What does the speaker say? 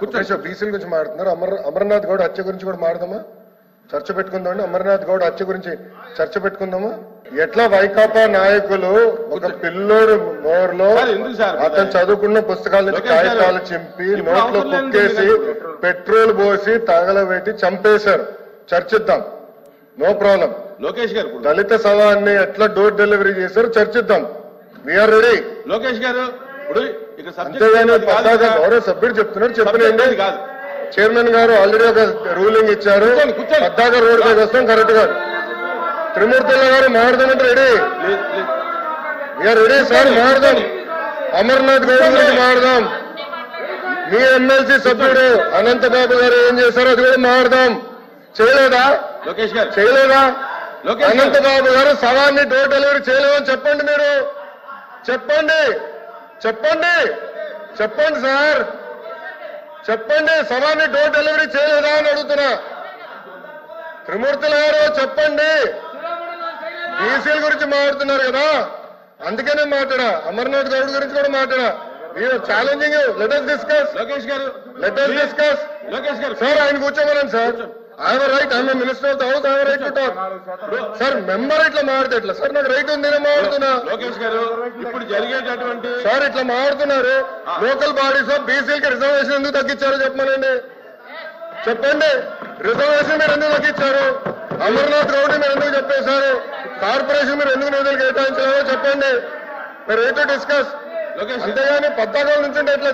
కూర్చోండి బీసీల గురించి మాట్లాడుతున్నారు. అమర్ అమర్నాథ్ గౌడ్ హత్య గురించి కూడా మాడదామా చర్చ పెట్టుకుందామండి. అమర్నాథ్ గౌడ్ హత్య గురించి చర్చ పెట్టుకుందామా? ఎట్లా వైకాపా నాయకులు ఒక పిల్లోడు నోరులో? అతను చదువుకున్న పుస్తకాల నుంచి కాగితాలు చింపి నోట్లో కుక్కేసి. పెట్రోల్. పోసి తగలబెట్టి చంపేశారు. చర్చిద్దాం. No problem. లోకేష్ గారు దళిత సవాన్ని ఎట్లా డోర్ డెలివరీ చేశారో చర్చిద్దాం. వీఆర్ రెడీ లోకేష్ గారు. ఇప్పుడు ఇక్కడ అంతేగాని పద్దాక. గౌరవ సభ్యుడు చెప్తున్నారు అది కాదు. చైర్మన్ గారు ఆల్రెడీ ఒక రూలింగ్ ఇచ్చారు. పద్దాక రోడ్ పైకి వస్తాం కరెక్ట్గా. త్రిమూర్తుల గారు మారదామంటే రెడీ. వీఆర్ రెడీ సార్ మారదాం. అమర్నాథ్ గౌడ్ గురించి మారదాం. మీ ఎమ్మెల్సీ సభ్యుడు అనంతబాబు గారు ఏం చేశారో అది కూడా మారదాం. చేయలేదా? లోకేష్ గారు. చేయలేదా? గారు. అనంతబాబు గారు సవాన్ని డోర్ డెలివరీ చేయలేదని చెప్పండి మీరు. చెప్పండి. చెప్పండి. చెప్పండి సార్. చెప్పండి సవాన్ని డోర్ డెలివరీ చేయలేదా అని అడుగుతున్నా. త్రిమూర్తుల గారు చెప్పండి. బీసీల గురించి మాట్లాడుతున్నారు కదా. అందుకనే మాట్లాడా. అమర్నాథ్ గౌడ్ గురించి కూడా మాట్లాడా. Challenging let us discuss Lokesh గారు. లెట్ అస్ డిస్కస్ లోకేష్ గారు. సార్ ఆయన కూర్చోమనండి sir. I right I'm minister of house I right to talk sir member ఇట్లా మాడితే ఎట్లా సార్ నాకు రైట్ ఉంది నేను లోకేష్ గారు ఇప్పుడు జరిగేటటువంటి సార్ ఇట్లా మాడుతున్నారు లోకల్ బాడీస్ బీసీకి రిజర్వేషన్ ఎందుకు తగ్గించారో చెప్పమనండి. చెప్పండి. రిజర్వేషన్ మీరు ఎందుకు తగ్గించారు? అమర్నాథ్ గౌడ్ మీరు ఎందుకు చెప్పేశారు? కార్పొరేషన్ మీరు ఎందుకు నిధులు కేటాయించారో చెప్పండి. మీరు రైట్ డిస్కస్ అంతేగాని పద్దాకాల నుంచి ఎట్లా